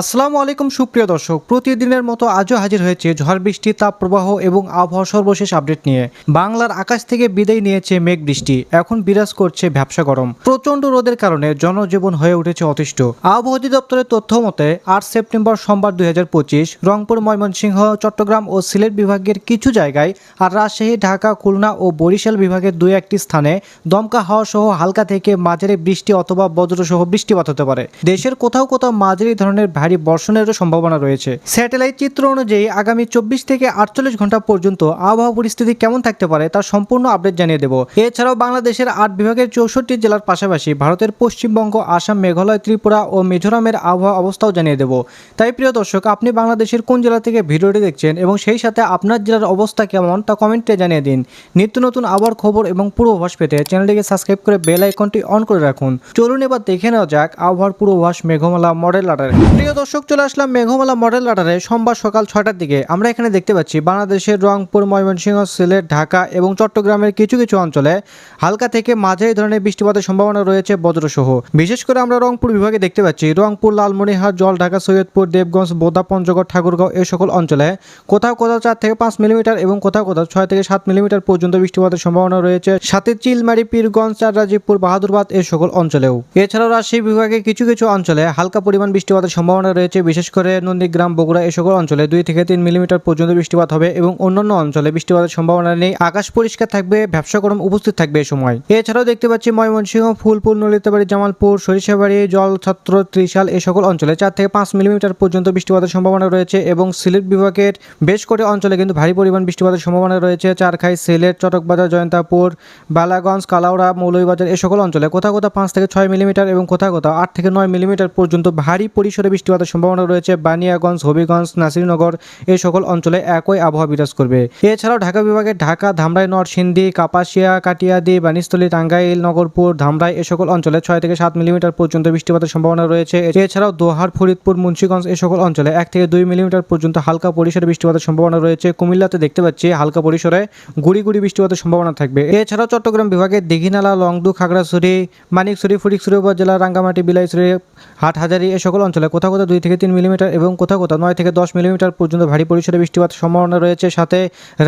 আসসালামু আলাইকুম, সুপ্রিয় দর্শক। প্রতিদিনের মতো আজও হাজির হয়েছে ঝড় বৃষ্টি, তাপপ্রবাহ এবং আবহাওয়া সর্বশেষ আপডেট নিয়ে। বাংলার আকাশ থেকে বিদায় নিয়েছে মেঘ বৃষ্টি। এখন বিরাজ করছে ভ্যাবসা গরম। প্রচণ্ড রোদের কারণে জনজীবন হয়ে উঠেছে অতিষ্ঠ। আবহাওয়া অধিদপ্তরের তথ্য মতে, আট সেপ্টেম্বর সোমবার দুই হাজার পঁচিশ রংপুর, ময়মনসিংহ, চট্টগ্রাম ও সিলেট বিভাগের কিছু জায়গায় আর রাজশাহী, ঢাকা, খুলনা ও বরিশাল বিভাগের দুই একটি স্থানে দমকা হাওয়া সহ হালকা থেকে মাঝারি বৃষ্টি অথবা বজ্রসহ বৃষ্টিপাত হতে পারে। দেশের কোথাও কোথাও মাঝারি ধরনের বর্ষণেরও সম্ভাবনা রয়েছে। স্যাটেলাইট চিত্র অনুযায়ী আগামী চব্বিশ থেকে আটচল্লিশ ঘণ্টা পর্যন্ত আবহাওয়া পরিস্থিতি কেমন থাকতে পারে তার সম্পূর্ণ আপডেট জানিয়ে দেব। এছাড়াও বাংলাদেশের আট বিভাগের চৌষট্টি জেলার পাশাপাশি ভারতের পশ্চিমবঙ্গ, আসাম, মেঘালয়, ত্রিপুরা ও মিজোরামের আবহাওয়া অবস্থাও জানিয়ে দেব। তাই প্রিয় দর্শক, আপনি বাংলাদেশের কোন জেলা থেকে ভিডিওটি দেখছেন এবং সেই সাথে আপনার জেলার অবস্থা কেমন তা কমেন্টে জানিয়ে দিন। নিত্য নতুন আবহাওয়ার খবর এবং পূর্বাভাস পেতে চ্যানেলটিকে সাবস্ক্রাইব করে বেল আইকনটি অন করে রাখুন। চলুন এবার দেখে নেওয়া যাক আবহাওয়ার পূর্বাভাস, মেঘমালা, মডেল আডারে প্রিয় দর্শক, চলে আসলাম মেঘমালা মডেল আডারে সোমবার সকাল ছয়টার দিকে আমরা এখানে দেখতে পাচ্ছি বাংলাদেশের রংপুর, ময়মনসিংহ, সিলেট, ঢাকা এবং চট্টগ্রামের কিছু কিছু অঞ্চলে হালকা থেকে মাঝারি ধরনের বৃষ্টিপাতের সম্ভাবনা রয়েছে বজ্রসহ। বিশেষ করে আমরা রংপুর বিভাগে দেখতে পাচ্ছি রংপুর, লালমনিরহাট জল ঢাকা সৈয়দপুর, দেবগঞ্জ, বোদা, পঞ্চগড়, ঠাকুরগাঁও এই সকল অঞ্চলে কোথাও কোথাও চার থেকে পাঁচ মিলিমিটার এবং কোথাও কোথাও ছয় থেকে সাত মিলিমিটার পর্যন্ত বৃষ্টিপাতের সম্ভাবনা রয়েছে। সাথে চিলমারি, পীরগঞ্জ চাররাজীবপুর বাহাদুরবাদ এই সকল অঞ্চলেও। এছাড়াও রাজশাহী বিভাগে কিছু কিছু অঞ্চলে হালকা পরিমাণ বৃষ্টিপাতের সম্ভাবনা রয়েছে, বিশেষ করে নন্দীগ্রাম, বগুড়া এই সকল অঞ্চলে দুই থেকে তিন মিলিমিটার পর্যন্ত বৃষ্টিপাত হবে এবং অন্যান্য অঞ্চলে বৃষ্টিপাতের সম্ভাবনা নেই। আকাশ পরিষ্কার থাকবে, ব্যবসা গরম উপস্থিত থাকবে এই সময়। এছাড়াও দেখতে পাচ্ছি ময়মনসিংহ, ফুলপুর, নলিতাবাড়ি, জামালপুর, সরিষাবাড়ি জল জলছত্র, ত্রিশাল এই সকল অঞ্চলে চার থেকে পাঁচ মিলিমিটার পর্যন্ত বৃষ্টিপাতের সম্ভাবনা রয়েছে এবং সিলেট বিভাগের বেশ করে অঞ্চলে কিন্তু ভারী পরিমাণ বৃষ্টিপাতের সম্ভাবনা রয়েছে। চারখাই, সিলেট, চটকবাজার, জয়ন্তাপুর, বালাগঞ্জ, কালাউড়া, মৌলভীবাজার এই সকল অঞ্চলে কোথাও কোথাও পাঁচ থেকে ছয় মিলিমিটার এবং কোথাও কোথাও আট থেকে নয় মিলিমিটার পর্যন্ত ভারী পরিসরে বৃষ্টিপাতের সম্ভাবনা রয়েছে বানিয়াগঞ্জ, হবিগঞ্জ, নাসিরনগর এই সকল অঞ্চলে একই আবহাওয়া বিরাজ করবে। এছাড়াও ঢাকা বিভাগের ঢাকা, ধামরাই নরসিংদী কাপাসিয়া, কাটিয়াদি বানিস্থলী টাঙ্গাইল, নগরপুর, ধামরাই এ সকল অঞ্চলে ছয় থেকে সাত মিলিমিটার পর্যন্ত বৃষ্টিপাতের সম্ভাবনা রয়েছে। এছাড়াও দোহার, ফরিদপুর, মুন্সিগঞ্জ এ সকল অঞ্চলে এক থেকে দুই মিলিমিটার পর্যন্ত হালকা পরিসরে বৃষ্টিপাতের সম্ভাবনা রয়েছে। কুমিল্লাতে দেখতে পাচ্ছি হালকা পরিসরে গুড়ি গুড়ি বৃষ্টিপাতের সম্ভাবনা থাকবে। এছাড়াও চট্টগ্রাম বিভাগের দিঘিনালা, লংদু, খাগড়াছড়ি, মানিকছড়ি, ফটিকছড়ি উপজেলা, রাঙ্গামাটি, বিলাইছড়ি, হাটহাজারি এ সকল অঞ্চলে কোথাও কোথাও দুই থেকে তিন মিলিমিটার এবং কোথাও কোথাও নয় থেকে দশ মিলিমিটার পর্যন্ত ভারী পরিসরে বৃষ্টিপাত সম্ভাবনা রয়েছে। সাথে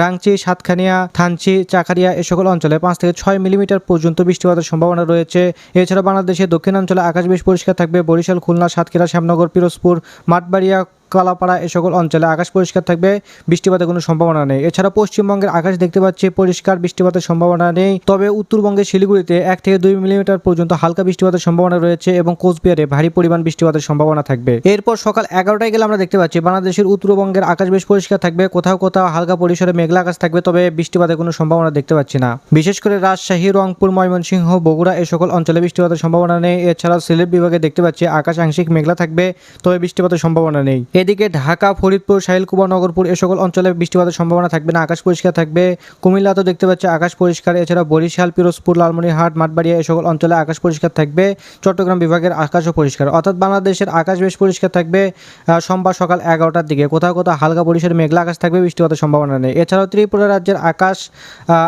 রাংচি, সাতখানিয়া, থানচি, চাকারিয়া এ সকল অঞ্চলে পাঁচ থেকে ছয় মিলিমিটার পর্যন্ত বৃষ্টিপাতের সম্ভাবনা রয়েছে। এছাড়া বাংলাদেশের দক্ষিণাঞ্চলে আকাশ বেশ পরিষ্কার থাকবে। বরিশাল, খুলনা, সাতক্ষীরা, শ্যামনগর, পিরোজপুর, মাঠবাড়িয়া কালাপাড়া এ সকল অঞ্চলে আকাশ পরিষ্কার থাকবে, বৃষ্টিপাতের কোনো সম্ভাবনা নেই। এছাড়া পশ্চিমবঙ্গের আকাশ দেখতে পাচ্ছি পরিষ্কার, বৃষ্টিপাতের সম্ভাবনা নেই। তবে উত্তরবঙ্গের শিলিগুড়িতে এক থেকে দুই মিলিমিটার পর্যন্ত হালকা বৃষ্টিপাতের সম্ভাবনা রয়েছে এবং কোচবিহারে ভারী পরিমাণ বৃষ্টিপাতের সম্ভাবনা থাকবে। এরপর সকাল এগারোটায় গেলে আমরা দেখতে পাচ্ছি বাংলাদেশের উত্তরবঙ্গের আকাশ বেশ পরিষ্কার থাকবে, কোথাও কোথাও হালকা পরিসরে মেঘলা আকাশ থাকবে, তবে বৃষ্টিপাতের কোনো সম্ভাবনা দেখতে পাচ্ছি না। বিশেষ করে রাজশাহী, রংপুর, ময়মনসিংহ, বগুড়া এই সকল অঞ্চলে বৃষ্টিপাতের সম্ভাবনা নেই। এছাড়া সিলেট বিভাগে দেখতে পাচ্ছি আকাশ আংশিক মেঘলা থাকবে, তবে বৃষ্টিপাতের সম্ভাবনা নেই। এদিকে ঢাকা, ফরিদপুর, শাহিলকুবা, নগরপুর এ সকল অঞ্চলে বৃষ্টিপাতের সম্ভাবনা থাকবে না। আকাশ পরিষ্কার থাকবে। কুমিল্লা তো দেখতে পাচ্ছি আকাশ পরিষ্কার। এছাড়া বরিশাল, পিরোজপুর, লালমনিরহাট, মাঠবাড়িয়া এই সকল অঞ্চলে আকাশ পরিষ্কার থাকবে। চট্টগ্রাম বিভাগের আকাশও পরিষ্কার। অর্থাৎ বাংলাদেশের আকাশ বেশ পরিষ্কার থাকবে সোমবার সকাল এগারোটার দিকে। কোথাও কোথাও হালকা পরিসরে মেঘলা আকাশ থাকবে, বৃষ্টিপাতের সম্ভাবনা নেই। এছাড়াও ত্রিপুরা রাজ্যের আকাশ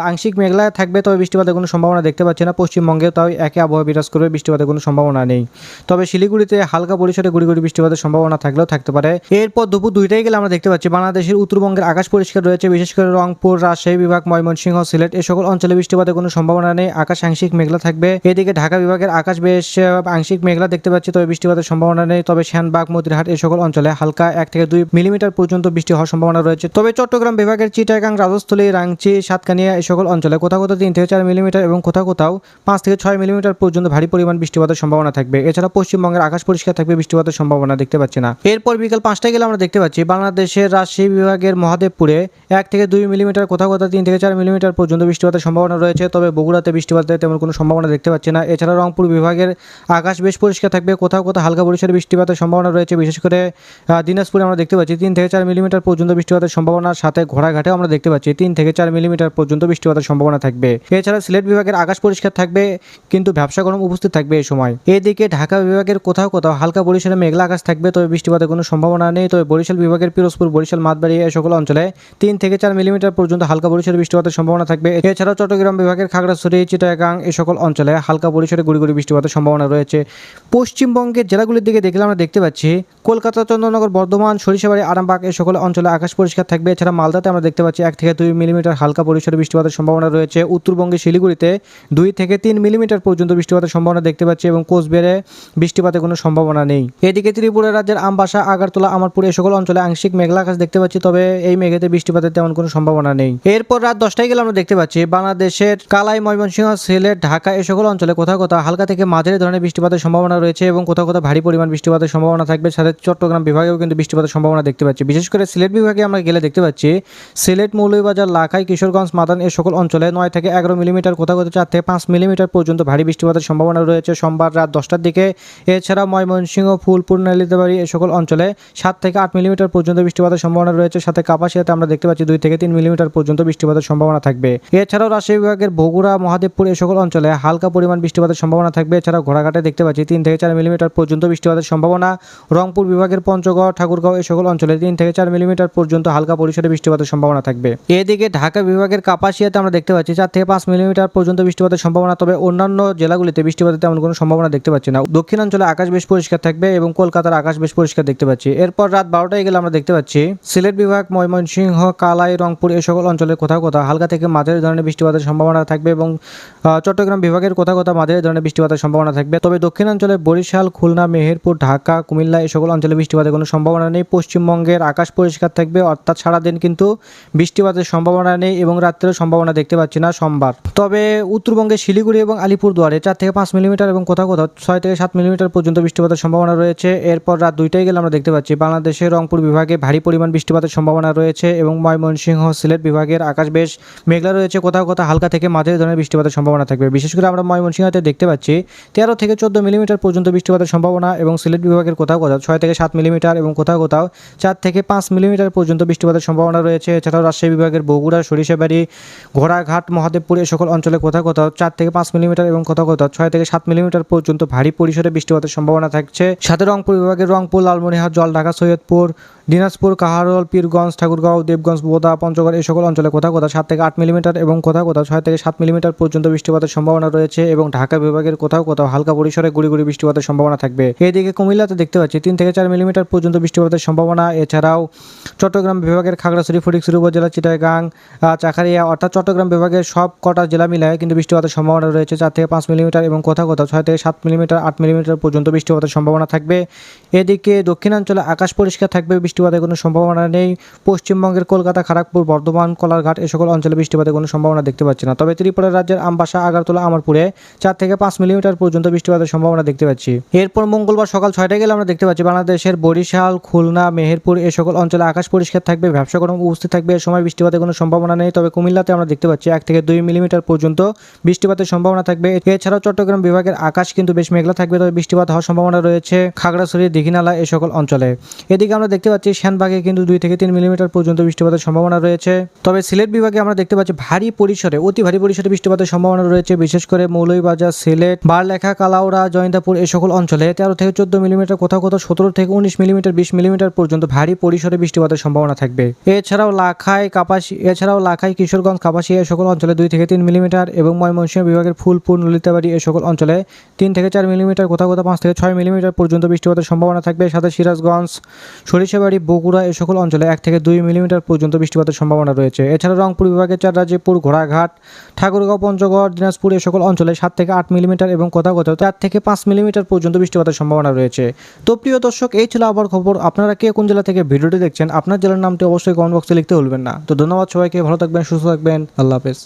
আংশিক মেঘলা থাকবে, তবে বৃষ্টিপাতের কোনো সম্ভাবনা দেখতে পাচ্ছি না। পশ্চিমবঙ্গেও তাও একে আবহাওয়া বিরাজ করবে, বৃষ্টিপাতের কোনো সম্ভাবনা নেই। তবে শিলিগুড়িতে হালকা পরিসরে গুড়ি গুড়ি বৃষ্টিপাতের সম্ভাবনা থাকলেও থাকতে পারে। এরপর দুপুর দুইটাই গেলে আমরা দেখতে পাচ্ছি, বাংলাদেশের উত্তরবঙ্গের আকাশ পরিষ্কার রয়েছে, বিশেষ করে রংপুর, রাজশাহী বিভাগ, ময়মনসিংহ, সিলেট এই সকল অঞ্চলে বৃষ্টিপাতের কোনো সম্ভাবনা নেই। আকাশ আংশিক মেঘলা থাকবে। এদিকে ঢাকা বিভাগের আকাশ বেশ আংশিক মেঘলা দেখতে পাচ্ছি, তবে বৃষ্টিপাতের সম্ভাবনা নেই। তবে শ্যানবাগ মতিরহাট এই সকল অঞ্চলে হালকা এক থেকে দুই মিলিমিটার পর্যন্ত বৃষ্টি হওয়ার সম্ভাবনা রয়েছে। তবে চট্টগ্রাম বিভাগের চিটাগাং, রাজস্থলী, রাংচি, সাতকানিয়া এই সকল অঞ্চলে কোথাও কোথাও তিন থেকে চার মিলিমিটার এবং কোথাও কোথাও পাঁচ থেকে ছয় মিলিমিটার পর্যন্ত ভারী পরিমাণ বৃষ্টিপাতের সম্ভাবনা থাকবে। এছাড়া পশ্চিমবঙ্গের আকাশ পরিষ্কার থাকবে, বৃষ্টিপাতের সম্ভাবনা দেখতে পাচ্ছি না। এরপর বিকাল পাঁচটায় গেলে আমরা দেখতে পাচ্ছি, বাংলাদেশের রাজশাহী বিভাগের মহাদেবপুরে এক থেকে দুই মিলিমিটার, কোথাও কোথাও তিন থেকে চার মিলিমিটার পর্যন্ত বৃষ্টিপাতের সম্ভাবনা রয়েছে, তবে বগুড়াতে বৃষ্টিপাতের তেমন কোনো সম্ভাবনা দেখতে পাচ্ছি না। এছাড়া রংপুর বিভাগের আকাশ বেশ পরিষ্কার থাকবে, কোথাও কোথাও হালকা পরিসরে বৃষ্টিপাতের সম্ভাবনা রয়েছে, বিশেষ করে দিনাজপুরে আমরা দেখতে পাচ্ছি তিন থেকে চার মিলিমিটার পর্যন্ত বৃষ্টিপাতের সম্ভাবনার সাথে ঘোড়াঘাটেও আমরা দেখতে পাচ্ছি তিন থেকে চার মিলিমিটার পর্যন্ত বৃষ্টিপাতের সম্ভাবনা থাকবে। এছাড়া সিলেট বিভাগের আকাশ পরিষ্কার থাকবে, কিন্তু ব্যবসা গরম উপস্থিত থাকবে এই সময়। এদিকে ঢাকা বিভাগের কোথাও কোথাও হালকা পরিসরে মেঘলা আকাশ থাকবে, তবে বৃষ্টিপাতের কোনো সম্ভাবনা সম্ভাবনা নেই। তবে বরিশাল বিভাগের পিরোজপুর, বরিশাল, মাতবাড়ি এ সকল অঞ্চলে তিন থেকে চার মিলিমিটার পর্যন্ত হালকা পরিসরে বৃষ্টিপাতের সম্ভাবনা থাকবে। এছাড়াও চট্টগ্রাম বিভাগের খাগড়াছড়ি, চিটাগাং এ সকল অঞ্চলে হালকা পরিসরে গুড়ি গুড়ি বৃষ্টিপাতের সম্ভাবনা রয়েছে। পশ্চিমবঙ্গের জেলাগুলির দিকে দেখলে আমরা দেখতে পাচ্ছি, কলকাতা চন্দ্রনগর বর্ধমান, সরিষাবাড়ি, আরামবাগ এ সকল অঞ্চলে আকাশ পরিষ্কার থাকবে। এছাড়া মালদাতে আমরা দেখতে পাচ্ছি এক থেকে দুই মিলিমিটার হালকা পরিসরে বৃষ্টিপাতের সম্ভাবনা রয়েছে। উত্তরবঙ্গে শিলিগুড়িতে দুই থেকে তিন মিলিমিটার পর্যন্ত বৃষ্টিপাতের সম্ভাবনা দেখতে পাচ্ছি এবং কোচবিহারে বৃষ্টিপাতের কোনো সম্ভাবনা নেই। এদিকে ত্রিপুরা রাজ্যের আমবাসা, আগারতলা আমারপুর, এই সকল অঞ্চলে আংশিক মেঘলা আকাশ দেখতে পাচ্ছি, তবে এই মেঘেতে বৃষ্টিপাতের তেমন কোনো সম্ভাবনা নেই। এরপর রাত দশটায় গেলে আমরা দেখতে পাচ্ছি, বাংলাদেশের কালাই, ময়মনসিংহ, সিলেট, ঢাকা, এই সকল অঞ্চলে কোথাও কোথাও হালকা থেকে মাঝারি ধরনের বৃষ্টিপাতের সম্ভাবনা রয়েছে এবং কোথাও কোথাও ভারী পরিমাণ বৃষ্টিপাতের সম্ভাবনা থাকবে। সাথে চট্টগ্রাম বিভাগেও কিন্তু বৃষ্টিপাতের সম্ভাবনা দেখতে পাচ্ছি। বিশেষ করে সিলেট বিভাগে আমরা গেলে দেখতে পাচ্ছি, সিলেট, মৌলভীবাজার, লাখাই, কিশোরগঞ্জ, মাদান, এই সকল অঞ্চলে নয় থেকে এগারো মিলিমিটার, কোথাও কোথাও চার থেকে পাঁচ মিলিমিটার পর্যন্ত ভারী বৃষ্টিপাতের সম্ভাবনা রয়েছে। সোমবার রাত দশটার দিকে এছাড়া ময়মনসিংহ, ফুলপুর, নালিতাবাড়ি, এই সকল অঞ্চলে সাত থেকে আট মিলিমিটার পর্যন্ত বৃষ্টিপাতের সম্ভাবনা রয়েছে। সাথে কাপাসিয়াতে আমরা দেখতে পাচ্ছি দুই থেকে তিন মিলিমিটার পর্যন্ত বৃষ্টিপাতের সম্ভাবনা থাকবে। এছাড়াও রাজশাহী বিভাগের বগুড়া, মহাদেবপুর এই সকল অঞ্চলে হালকা পরিমাণ বৃষ্টিপাতের সম্ভাবনা থাকবে। এছাড়াও ঘোড়াঘাটে দেখতে পাচ্ছি তিন থেকে চার মিলিমিটার পর্যন্ত বৃষ্টিপাতের সম্ভাবনা। রংপুর বিভাগের পঞ্চগড়, ঠাকুরগাঁও এই সকল অঞ্চলে তিন থেকে চার মিলিমিটার পর্যন্ত হালকা পরিসরে বৃষ্টিপাতের সম্ভাবনা থাকবে। এদিকে ঢাকা বিভাগের কাপাসিয়াতে আমরা দেখতে পাচ্ছি চার থেকে পাঁচ মিলিমিটার পর্যন্ত বৃষ্টিপাতের সম্ভাবনা। তবে অন্যান্য জেলাগুলিতে বৃষ্টিপাতের তেমন কোনো সম্ভাবনা দেখতে পাচ্ছি না। দক্ষিণাঞ্চলে আকাশ বেশ পরিষ্কার থাকবে এবং কলকাতার আকাশ বেশ পরিষ্কার দেখতে পাচ্ছি। এরপর রাত বারোটায় গেলে আমরা দেখতে পাচ্ছি, সিলেট বিভাগ, ময়মনসিংহ, কালাই, রংপুর এই সকল অঞ্চলে কোথাও কোথাও হালকা থেকে মাঝারি ধরনের বৃষ্টিপাতের সম্ভাবনা থাকবে এবং চট্টগ্রাম বিভাগের কোথাও কোথাও মাঝারি ধরনের বৃষ্টিপাতের সম্ভাবনা থাকবে। তবে দক্ষিণাঞ্চলে বরিশাল, খুলনা, মেহেরপুর, ঢাকা, কুমিল্লা এই সকল অঞ্চলে বৃষ্টিপাতের কোনো সম্ভাবনা নেই। পশ্চিমবঙ্গের আকাশ পরিষ্কার থাকবে, অর্থাৎ সারাদিন কিন্তু বৃষ্টিপাতের সম্ভাবনা নেই এবং রাত্রেও সম্ভাবনা দেখতে পাচ্ছি না সোমবার। তবে উত্তরবঙ্গের শিলিগুড়ি এবং আলিপুরদুয়ারে চার থেকে পাঁচ মিলিমিটার এবং কোথাও কোথাও ছয় থেকে সাত মিলিমিটার পর্যন্ত বৃষ্টিপাতের সম্ভাবনা রয়েছে। এরপর রাত দুইটায় গেলে আমরা দেখতে পাচ্ছি বাংলাদেশের রংপুর বিভাগে ভারী পরিমাণ বৃষ্টিপাতের সম্ভাবনা রয়েছে এবং ময়মনসিংহ সিলেট বিভাগের আকাশ বেশ মেঘলা রয়েছে। কোথাও কোথাও হালকা থেকে মাঝারি ধরনের বৃষ্টিপাতের সম্ভাবনা থাকবে। বিশেষ করে আমরা ময়মনসিংহতে দেখতে পাচ্ছি তেরো থেকে চোদ্দ মিলিমিটার পর্যন্ত বৃষ্টিপাতের সম্ভাবনা এবং সিলেট বিভাগের কোথাও কোথাও ছয় থেকে সাত মিলিমিটার এবং কোথাও কোথাও চার থেকে পাঁচ মিলিমিটার পর্যন্ত বৃষ্টিপাতের সম্ভাবনা রয়েছে। এছাড়াও রাজশাহী বিভাগের বগুড়া, সরিষাবাড়ি, ঘোড়াঘাট, মহাদেবপুর এ সকল অঞ্চলে কোথাও কোথাও চার থেকে পাঁচ মিলিমিটার এবং কোথাও কোথাও ছয় থেকে সাত মিলিমিটার পর্যন্ত ভারী পরিসরে বৃষ্টিপাতের সম্ভাবনা থাকছে। সাথে রংপুর বিভাগের রংপুর, লালমনিরহাট, জলঢাকা সৈয়দপুর দিনাজপুর কাহারোল পীরগঞ্জ ঠাকুরগাঁও দেবগঞ্জ বোদা পঞ্চগড় এই সকল অঞ্চলে কোথাও কোথাও সাত থেকে আট মিলিমিটার এবং কোথাও কোথাও ছয় থেকে সাত মিলিমিটার পর্যন্ত বৃষ্টিপাতের সম্ভাবনা রয়েছে এবং ঢাকা বিভাগের কোথাও কোথাও হালকা পরিসরে গুড়ি বৃষ্টিপাতের সম্ভাবনা থাকবে। এদিকে কুমিল্লাতে দেখতে পাচ্ছি তিন থেকে চার মিলিমিটার পর্যন্ত বৃষ্টিপাতের সম্ভাবনা। এছাড়াও চট্টগ্রাম বিভাগের খাগড়াছড়ি ফটিকছড়ি উপজেলা চিটাগাং আহ, চাকারিয়া অর্থাৎ চট্টগ্রাম বিভাগের সব কটা জেলা মিলায় কিন্তু বৃষ্টিপাতের সম্ভাবনা রয়েছে চার থেকে পাঁচ মিলিমিটার এবং কোথাও কোথাও ছয় থেকে সাত মিলিমিটার আট মিলিমিটার পর্যন্ত বৃষ্টিপাতের সম্ভাবনা থাকবে। এদিকে দক্ষিণাঞ্চলে আকাশ পরিষ্কার থাকবে বৃষ্টিপাতের কোনো সম্ভাবনা নেই। পশ্চিমবঙ্গের কলকাতা খড়গপুর বর্ধমান, কলারঘাট এ সকল অঞ্চলে বৃষ্টিপাতের কোনো সম্ভাবনা দেখতে পাচ্ছি না। তবে ত্রিপুরা রাজ্যের আমবাসা, আগারতলা, আমারপুরে চার থেকে পাঁচ মিলিমিটার পর্যন্ত বৃষ্টিপাতের সম্ভাবনা দেখতে পাচ্ছি। এরপর মঙ্গলবার সকাল ছয়টায় গেলে আমরা দেখতে পাচ্ছি বাংলাদেশের বরিশাল, খুলনা, মেহেরপুর এ সকল অঞ্চলে আকাশ পরিষ্কার থাকবে, ব্যবসা গরম উপস্থিত থাকবে। এ সময় বৃষ্টিপাতের কোনো সম্ভাবনা নেই, তবে কুমিল্লাতে আমরা দেখতে পাচ্ছি এক থেকে দুই মিলিমিটার পর্যন্ত বৃষ্টিপাতের সম্ভাবনা থাকবে। এছাড়াও চট্টগ্রাম বিভাগের আকাশ কিন্তু বেশ মেঘলা থাকবে, তবে বৃষ্টিপাত হওয়ার সম্ভাবনা রয়েছে। খাগড়াছড়ি, দিঘিনালা এই সকল অঞ্চলে। এদিকে আমরা দেখতে পাচ্ছি শ্যানবাগে কিন্তু দুই থেকে তিন মিলিমিটার পর্যন্ত বৃষ্টিপাতের সম্ভাবনা রয়েছে। তবে সিলেট বিভাগে আমরা দেখতে পাচ্ছি ভারী পরিসরে, অতি ভারী পরিসরে বৃষ্টিপাতের সম্ভাবনা রয়েছে, বিশেষ করে মৌলভীবাজার, সিলেট, বারলেখা, কালাউড়া, জয়ন্তাপুর এ সকল অঞ্চলে। তেরো থেকে চোদ্দ মিলিমিটার, কোথাও কোথাও সতেরো থেকে উনিশ মিলিমিটার, বিশ মিলিমিটার পর্যন্ত ভারী পরিসরে বৃষ্টিপাতের সম্ভাবনা থাকবে। এছাড়াও লাখাই, কাপাসি এছাড়াও লাখাই, কিশোরগঞ্জ, কাপাসিয়া এ সকল অঞ্চলে দুই থেকে তিন মিলিমিটার এবং ময়মনসিংহ বিভাগের ফুলপুর ললিতাবাড়ি এ সকল অঞ্চলে তিন থেকে চার মিলিমিটার, কোথাও কোথাও পাঁচ থেকে ছয় মিলিমিটার পর্যন্ত বৃষ্টিপাতের সম্ভাবনা থাকবে। সাথে সিরাজগঞ্জ, সরিষাবাড়ি বগুড়া এই সকল অঞ্চলে এক থেকে দুই মিলিমিটার পর্যন্ত বৃষ্টিপাতের সম্ভাবনা রয়েছে। এছাড়া রংপুর বিভাগের চাররাজিপুর ঘোড়াঘাট, ঠাকুরগাঁও, পঞ্চগড়, দিনাজপুর এই সকল অঞ্চলে সাত থেকে আট মিলিমিটার এবং কোথাও কোথাও চার থেকে পাঁচ মিলিমিটার পর্যন্ত বৃষ্টিপাতের সম্ভাবনা রয়েছে। তো প্রিয় দর্শক, এই ছিল আবার খবর। আপনারা কে কোন জেলা থেকে ভিডিওটি দেখছেন, আপনার জেলার নামটি অবশ্যই কমেন্ট বক্সে লিখতে ভুলবেন না। তো ধন্যবাদ সবাইকে, ভালো থাকবেন, সুস্থ থাকবেন, আল্লাহ হাফেজ।